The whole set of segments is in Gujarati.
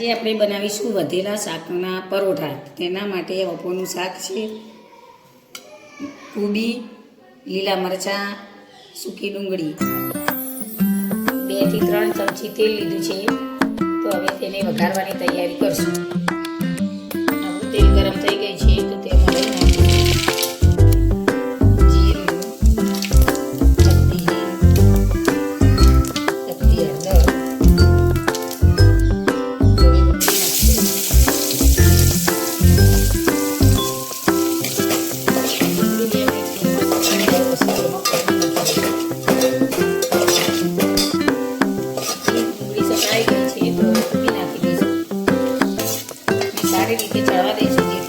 આજે આપણે બનાવીશું વધેલા શાકના પરોઠા. તેના માટે બપોરનું શાક છે. પૂડી લીલા મરચાં, સૂકી ડુંગળી. બેથી ત્રણ ચમચી તેલ લીધું છે. તો હવે તેને વઘારવાની તૈયારી કરશું. તેલ ગરમ થઈ સારી રીતે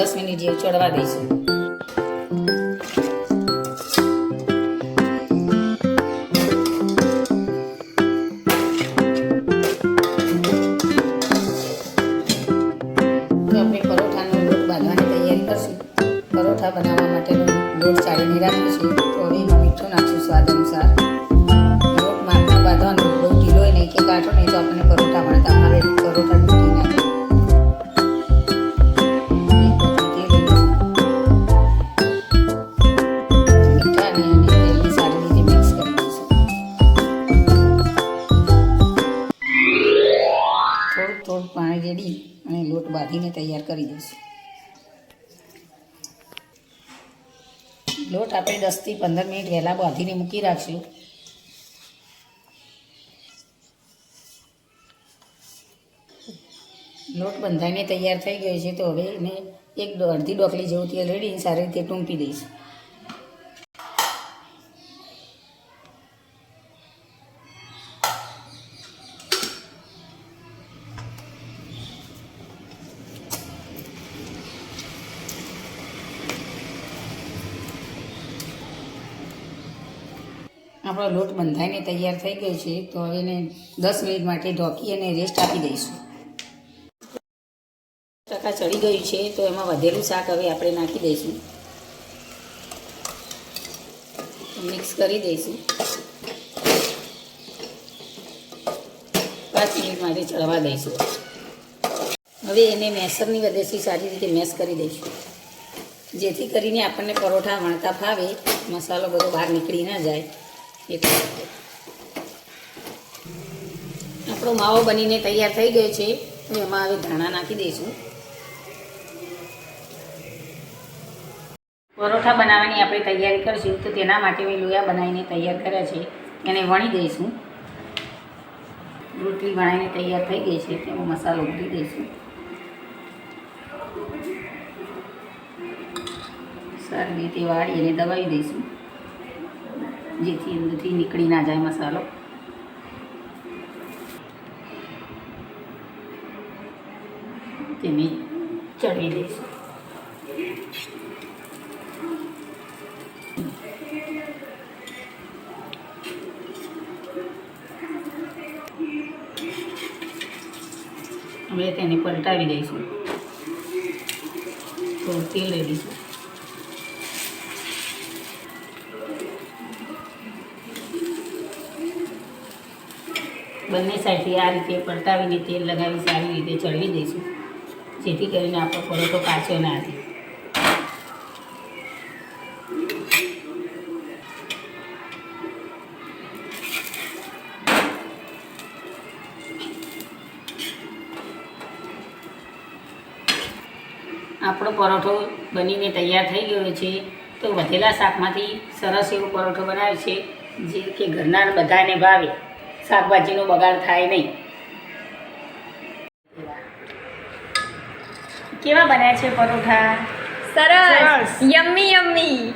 દસ મિનિટ જેવું ચડવા દઈશું. આપણે પરોઠાનો બાંધવાની તૈયારી કરશું. પરોઠા બનાવવા માટેનો લોટ ચાળીને રાખીશું એમાં મીઠું નાખશું સ્વાદ અનુસાર. લોટ બાંધવાનું બાંધવાનો બહુ ઢીલો નહીં કે કાઢો નહીં તો આપણને પાણી રેડી અને લોટ બાંધીને તૈયાર કરી દઈશું. લોટ આપણે દસથી પંદર મિનિટ વહેલા બાંધીને મૂકી રાખશું. લોટ બંધાઈને તૈયાર થઈ ગયો છે તો હવે એને એક અડધી ડોકલી જેવું તેલ રેડી સારી રીતે ટૂંકી દઈશું. આપણો લોટ બંધાઈને તૈયાર થઈ ગયો છે, તો હવે એને દસ મિનિટ માટે ઢોકી અને રેસ્ટ આપી દઈશું. ટકા ચડી ગયું છે, તો એમાં વધેલું શાક હવે આપણે નાખી દઈશું. મિક્સ કરી દઈશું. પાંચ મિનિટ માટે ચડવા દઈશું. હવે એને મેસરની વધેથી સારી રીતે મેસ કરી દઈશું. જેથી કરીને આપણને પરોઠા વણતા ફાવે, મસાલો બધો બહાર નીકળી ના જાય. આપણો માવો બનીને તૈયાર થઈ ગયો છે. એમાં હવે ધાણા નાખી દઈશું. પરોઠા બનાવવાની આપણે તૈયારી કરીશું, તો તેના માટે મેં લોયા બનાવીને તૈયાર કર્યા છે. એને વણી દઈશું. રોટલી વણાઈને તૈયાર થઈ ગઈ છે, તેમાં મસાલો ભરી દઈશું. સારી રીતે વાળી એને દબાવી દઈશું. જેથી અંદરથી નીકળી ના જાય મસાલો. તેને ચડવી દઈશું. હવે તેને પલટાવી દઈશું. તો તેલ રેડીશું બંને સાઈડથી આ રીતે પલટાવીને તેલ લગાવી સારી રીતે ચડવી દઈશું. જેથી કરીને આપણો પરોઠો કાચો ના રહે આપણો પરોઠો બનીને તૈયાર થઈ ગયો છે તો વધેલા શાકમાંથી સરસ એવો પરોઠો બનાવ્યો છે જે કે ઘરના બધાને ભાવે. શાકભાજીનો બગાડ થાય નહીં. કેવા બન્યા છે પરોઠા? સરસ. Yummy yummy.